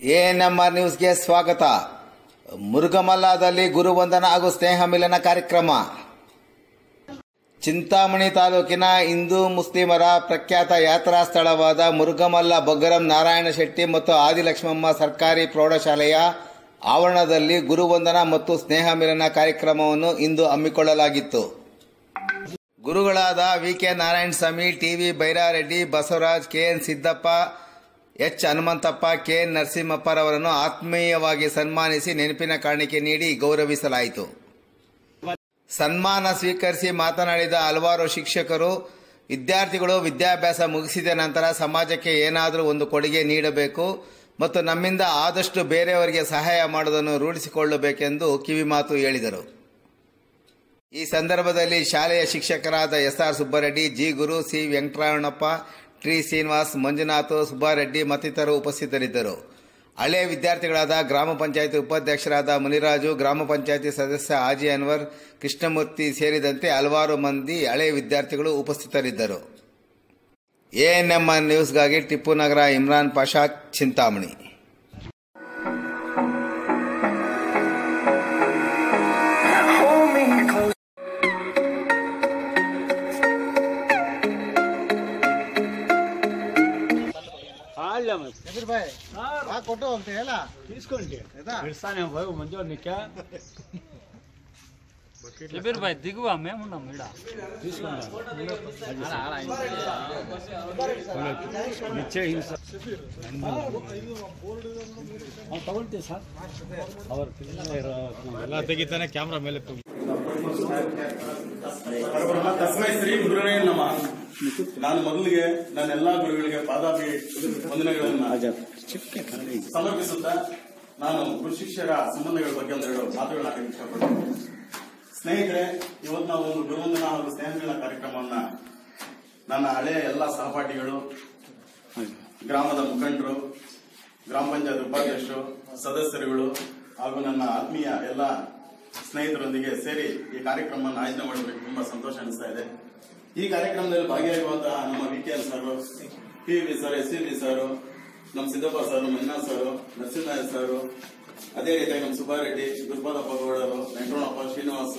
ANMR ನ್ಯೂಸ್ಗೆ ಸ್ವಾಗತ. ಮುರುಘಮಲ್ಲಾದಲ್ಲಿ ಗುರುವಂದನ ಹಾಗೂ ಸ್ನೇಹ ಮಿಲನ ಕಾರ್ಯಕ್ರಮ. ಚಿಂತಾಮಣಿ ತಾಲೂಕಿನ ಹಿಂದೂ ಮುಸ್ಲಿಮರ ಪ್ರಖ್ಯಾತ ಯಾತ್ರಾ ಸ್ಥಳವಾದ ಮುರುಘಮಲ್ಲ ಬಗ್ಗರಂ ನಾರಾಯಣ ಶೆಟ್ಟಿ ಮತ್ತು ಆದಿಲಕ್ಷ್ಮಮ್ಮ ಸರ್ಕಾರಿ ಪ್ರೌಢಶಾಲೆಯ ಆವರಣದಲ್ಲಿ ಗುರುವಂದನ ಮತ್ತು ಸ್ನೇಹ ಮಿಲನ ಕಾರ್ಯಕ್ರಮವನ್ನು ಇಂದು ಹಮ್ಮಿಕೊಳ್ಳಲಾಗಿತ್ತು. ಗುರುಗಳಾದ V K Narayana Swamy TV Byrareddy, Basavaraj KN Siddappa H Hanumanthappa, K ನರಸಿಂಹಪ್ಪರವರನ್ನು ಆತ್ಮೀಯವಾಗಿ ಸನ್ಮಾನಿಸಿ ನೆನಪಿನ ಕಾಣಿಕೆ ನೀಡಿ ಗೌರವಿಸಲಾಯಿತು. ಸನ್ಮಾನ ಸ್ವೀಕರಿಸಿ ಮಾತನಾಡಿದ ಹಲವಾರು ಶಿಕ್ಷಕರು, ವಿದ್ಯಾರ್ಥಿಗಳು ವಿದ್ಯಾಭ್ಯಾಸ ಮುಗಿಸಿದ ನಂತರ ಸಮಾಜಕ್ಕೆ ಏನಾದರೂ ಒಂದು ಕೊಡುಗೆ ನೀಡಬೇಕು ಮತ್ತು ನಮ್ಮಿಂದ ಆದಷ್ಟು ಬೇರೆಯವರಿಗೆ ಸಹಾಯ ಮಾಡುವುದನ್ನು ರೂಢಿಸಿಕೊಳ್ಳಬೇಕೆಂದು ಕಿವಿಮಾತು ಹೇಳಿದರು. ಈ ಸಂದರ್ಭದಲ್ಲಿ ಶಾಲೆಯ ಶಿಕ್ಷಕರಾದ S R Subbareddy, G Guru C Venkataramanappa T Srinivas, Manjunath, Subbareddy ಮತ್ತಿತರರು ಉಪಸ್ಥಿತರಿದ್ದರು. ಹಳೆಯ ವಿದ್ಯಾರ್ಥಿಗಳಾದ ಗ್ರಾಮ ಪಂಚಾಯಿತಿ ಉಪಾಧ್ಯಕ್ಷರಾದ ಮುನಿರಾಜು, ಗ್ರಾಮ ಪಂಚಾಯಿತಿ ಸದಸ್ಯ ಆಜಿ ಅನ್ವರ್, ಕೃಷ್ಣಮೂರ್ತಿ ಸೇರಿದಂತೆ ಹಲವಾರು ಮಂದಿ ಹಳೆಯ ವಿದ್ಯಾರ್ಥಿಗಳು ಉಪಸ್ಥಿತರಿದ್ದರು. ಎಎನ್ಎಂಆರ್ ನ್ಯೂಸ್ಗಾಗಿ ಟಿಪ್ಪು ನಗರ ಇಮ್ರಾನ್ ಪಾಷಾ ಚಿಂತಾಮಣಿ. ఆ కొట్టు ఒకటి ఎలా తీసుకోండి ఏదా? ఇస్తానే బాబు మంచిగా నీకా చెప్పారు బాయ్ దిగువా మేమున్నాం ఈడ నిచ్చే హింస ತಗೊಳ್ತೀವಿ ಸರ್ ಅವ್ರ ಎಲ್ಲ ತೆಗಿತಾನೆ ಕ್ಯಾಮ್ರಾ ಮೇಲೆ ಪರಬ್ರಹ್ಮ ಶ್ರೀ ಗುರುನೇ ನಮ ನಾನು ಮೊದಲಿಗೆ ನನ್ನ ಎಲ್ಲಾ ಗುರುಗಳಿಗೆ ಪಾದಾಭಿ ವಂದನೆಗಳನ್ನ ಸಮರ್ಪಿಸುತ್ತಾ ನಾನು ಗುರು ಶಿಷ್ಯರ ಸಂಬಂಧಗಳ ಬಗ್ಗೆ ಒಂದೆರಡು ಮಾತುಗಳನ್ನ ಇಷ್ಟಪಡ್ತೀನಿ. ಸ್ನೇಹಿತರೆ, ಇವತ್ತು ನಾವು ಒಂದು ಗುರುವಂದನ ಹಾಗೂ ಸ್ನೇಹಗಳ ಕಾರ್ಯಕ್ರಮವನ್ನ ನನ್ನ ಹಳೆಯ ಎಲ್ಲಾ ಸಹಪಾಠಿಗಳು, ಗ್ರಾಮದ ಮುಖಂಡರು, ಗ್ರಾಮ ಪಂಚಾಯತ್ ಉಪಾಧ್ಯಕ್ಷರು, ಸದಸ್ಯರುಗಳು ಹಾಗೂ ನನ್ನ ಆತ್ಮೀಯ ಎಲ್ಲ ಸ್ನೇಹಿತರೊಂದಿಗೆ ಸೇರಿ ಈ ಕಾರ್ಯಕ್ರಮವನ್ನು ಆಯೋಜನೆ ಮಾಡಬೇಕು. ತುಂಬಾ ಸಂತೋಷ ಅನಿಸ್ತಾ ಇದೆ. ಈ ಕಾರ್ಯಕ್ರಮದಲ್ಲಿ ಭಾಗಿಯಾಗುವಂತಹ ನಮ್ಮ V K L sir P V sir S V sir ನಮ್ಮ Siddappa sir Manjunath sir Narasimhaiah sir ಅದೇ ರೀತಿಯಾಗಿ ನಮ್ಮ ಸುಬ್ಬಾರೆಡ್ಡಿ ಗುರುಪಾದಪ್ಪ ಗೌಡರು ವೆಂಕಟರಮಣಪ್ಪ ಶ್ರೀನಿವಾಸ್,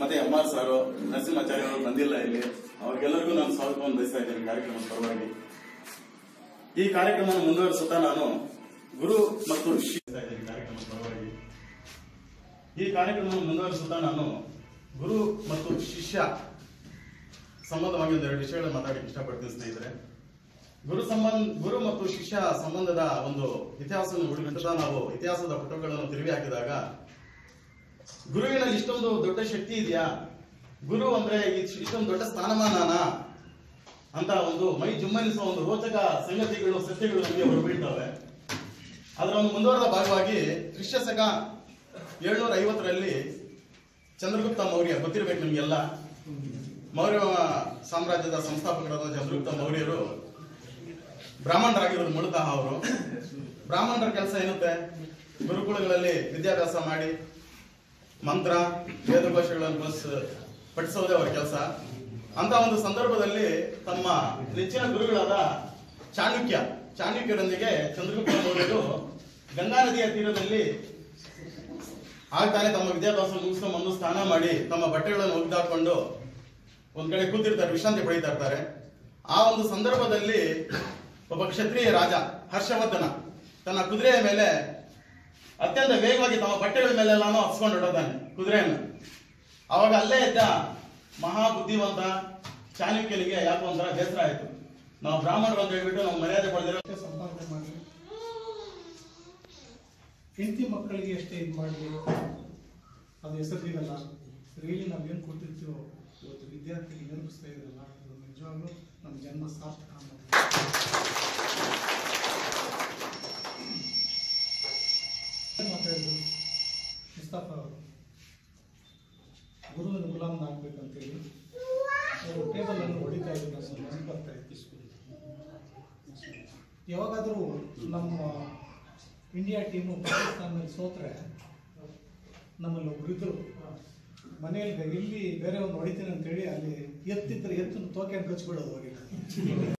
ಮತ್ತೆ ಎಂ ಆರ್ ಸರ್ ನರಸಿಂಹಾಚಾರ್ಯ ಅವರು ಬಂದಿಲ್ಲ ಇಲ್ಲಿ. ಅವ್ರಿಗೆಲ್ಲರಿಗೂ ನಾನು ಸ್ವಾಗತವನ್ನು ಬಯಸ್ತಾ ಇದ್ದೇನೆ ಕಾರ್ಯಕ್ರಮದ ಪರವಾಗಿ. ಈ ಕಾರ್ಯಕ್ರಮ ಮುಂದುವರಿಸುತ್ತಾ ನಾನು ಗುರು ಮತ್ತು ಇದ್ದೇನೆ ಕಾರ್ಯಕ್ರಮದ ಪರವಾಗಿ. ಈ ಕಾರ್ಯಕ್ರಮವನ್ನು ಮುಂದುವರಿಸುತ್ತಾ ನಾನು ಗುರು ಮತ್ತು ಶಿಷ್ಯ ಸಂಬಂಧವಾಗಿ ಎರಡು ವಿಷಯಗಳನ್ನು ಮಾತಾಡಕ್ಕೆ ಇಷ್ಟಪಡ್ತೀನಿ ಸ್ನೇಹಿತರೆ. ಗುರು ಸಂಬಂಧ, ಗುರು ಮತ್ತು ಶಿಷ್ಯ ಸಂಬಂಧದ ಒಂದು ಇತಿಹಾಸವನ್ನು ಹುಡುಕುತ್ತಾ ನಾವು ಇತಿಹಾಸದ ಪುಟಗಳನ್ನು ತಿರುವಿ ಹಾಕಿದಾಗ ಗುರುವಿನಲ್ಲಿ ಇಷ್ಟೊಂದು ದೊಡ್ಡ ಶಕ್ತಿ ಇದೆಯಾ? ಗುರು ಅಂದ್ರೆ ಇಷ್ಟ್- ಇಷ್ಟೊಂದು ದೊಡ್ಡ ಸ್ಥಾನಮಾನ ಅಂತ ಒಂದು ಮೈ ಜುಮ್ಮನಿಸುವ ಒಂದು ರೋಚಕ ಸಂಗತಿಗಳು, ಸತ್ಯಗಳು ನಮಗೆ ಹೊರಬೀಳ್ತವೆ ಅದರ ಒಂದು ಮುಂದುವರೆದ ಭಾಗವಾಗಿ ಕ್ರಿಶ್ಯ ಶಕ ಏಳ್ನೂರ ಐವತ್ತರಲ್ಲಿ ಚಂದ್ರಗುಪ್ತ ಮೌರ್ಯ, ಗೊತ್ತಿರಬೇಕು ನಿಮಗೆಲ್ಲ? ಮೌರ್ಯ ಸಾಮ್ರಾಜ್ಯದ ಸಂಸ್ಥಾಪಕರಾದ ಚಂದ್ರಗುಪ್ತ ಮೌರ್ಯರು ಬ್ರಾಹ್ಮಣರಾಗಿರೋದು ಮೂಲತಃ ಅವರು. ಬ್ರಾಹ್ಮಣರ ಕೆಲಸ ಏನುತ್ತೆ ಗುರುಕುಲಗಳಲ್ಲಿ ವಿದ್ಯಾಭ್ಯಾಸ ಮಾಡಿ, ಮಂತ್ರ, ವೇದಘೋಷಗಳನ್ನು ಬಸ್- ಪಠಿಸೋದೇ ಅವರ ಕೆಲಸ. ಅಂತ ಒಂದು ಸಂದರ್ಭದಲ್ಲಿ ತಮ್ಮ ನೆಚ್ಚಿನ ಗುರುಗಳಾದ ಚಾಣಕ್ಯ, ಚಾಣಕ್ಯರೊಂದಿಗೆ ಚಂದ್ರಗುಪ್ತ ಮೌರ್ಯರು ಗಂಗಾ ನದಿಯ ತೀರದಲ್ಲಿ ಆಗ್ತಾನೆ ತಮ್ಮ ವಿದ್ಯಾಭ್ಯಾಸ ಮುಗಿಸ್ಕೊಂಡು ಬಂದು ಸ್ನಾನ ಮಾಡಿ ತಮ್ಮ ಬಟ್ಟೆಗಳನ್ನು ಒಗ್ದಾಕೊಂಡು ಒಂದ್ ಕಡೆ ಕೂತಿರ್ತಾರೆ, ವಿಶ್ರಾಂತಿ ಪಡೀತಾ ಇರ್ತಾರೆ. ಆ ಒಂದು ಸಂದರ್ಭದಲ್ಲಿ ಒಬ್ಬ ಕ್ಷತ್ರಿಯ ರಾಜ ಹರ್ಷವರ್ಧನ ತನ್ನ ಕುದುರೆಯ ಮೇಲೆ ಅತ್ಯಂತ ವೇಗವಾಗಿ ತಮ್ಮ ಬಟ್ಟೆಗಳ ಮೇಲೆ ಮೇಲೆಲ್ಲಾನು ಹಸ್ಕೊಂಡು ಹೊಡೋದಾನೆ ಕುದುರೆಯನ್ನು. ಅವಾಗ ಅಲ್ಲೇ ಇದ್ದ ಮಹಾ ಬುದ್ಧಿವಂತ ಚಾಣಕ್ಯನಿಗೆ ಯಾಕೋ ಒಂಥರ ಬೇಸರ ಆಯ್ತು. ನಾವು ಬ್ರಾಹ್ಮಣರು ಅಂತ ಹೇಳ್ಬಿಟ್ಟು ನಾವು ಮರ್ಯಾದೆ ಪಡೆದಿರೋ ಸಂಪಾದನೆ ಮಾಡಿ. ಹೆಂಡತಿ ಮಕ್ಕಳಿಗೆ ಎಷ್ಟೇ ಇದು ಮಾಡಬೇಕು ಅದು ಹೆಸರಿರಲ್ಲ ರಿಯಲಿ ನಾವು ಏನು ಕೊಟ್ಟಿರ್ತೀವೋ ಇವತ್ತು ವಿದ್ಯಾರ್ಥಿಗೆ ನೆನಪಿಸ್ತಾ ಇರಲ್ಲ ಅದು ನಿಜವಾಗ್ಲೂ ನಮ್ಮ ಜನ್ಮ ಸಾರ್ಥಕ ಅನ್ನೋದು. ಮಾತಾಡಿದ್ರು ಮುಸ್ತಫಾ ಅವರು. ಗುರುವಿನ ಗುಲಾಮ್ನ ಆಗ್ಬೇಕಂತೇಳಿ ಅವರು ಟೇಬಲ್ ಅನ್ನು ಹೊಡಿತಾ ಇತ್ತು ಯಾವಾಗಾದರೂ ನಮ್ಮ ಇಂಡಿಯಾ ಟೀಮು ಪಾಕಿಸ್ತಾನದಲ್ಲಿ ಸೋತ್ರೆ, ನಮ್ಮಲ್ಲಿ ಇದ್ರು. ಮನೆಯಲ್ಲಿ ಇಲ್ಲಿ ಬೇರೆ ಒಂದು ಹೊಡಿತೀನಿ ಅಂತೇಳಿ ಅಲ್ಲಿ ಎತ್ತಿದ್ರೆ ಎತ್ತನ್ನು ತೋಕೆ ಕಚ್ಬಿಡೋದು ಹೋಗಿ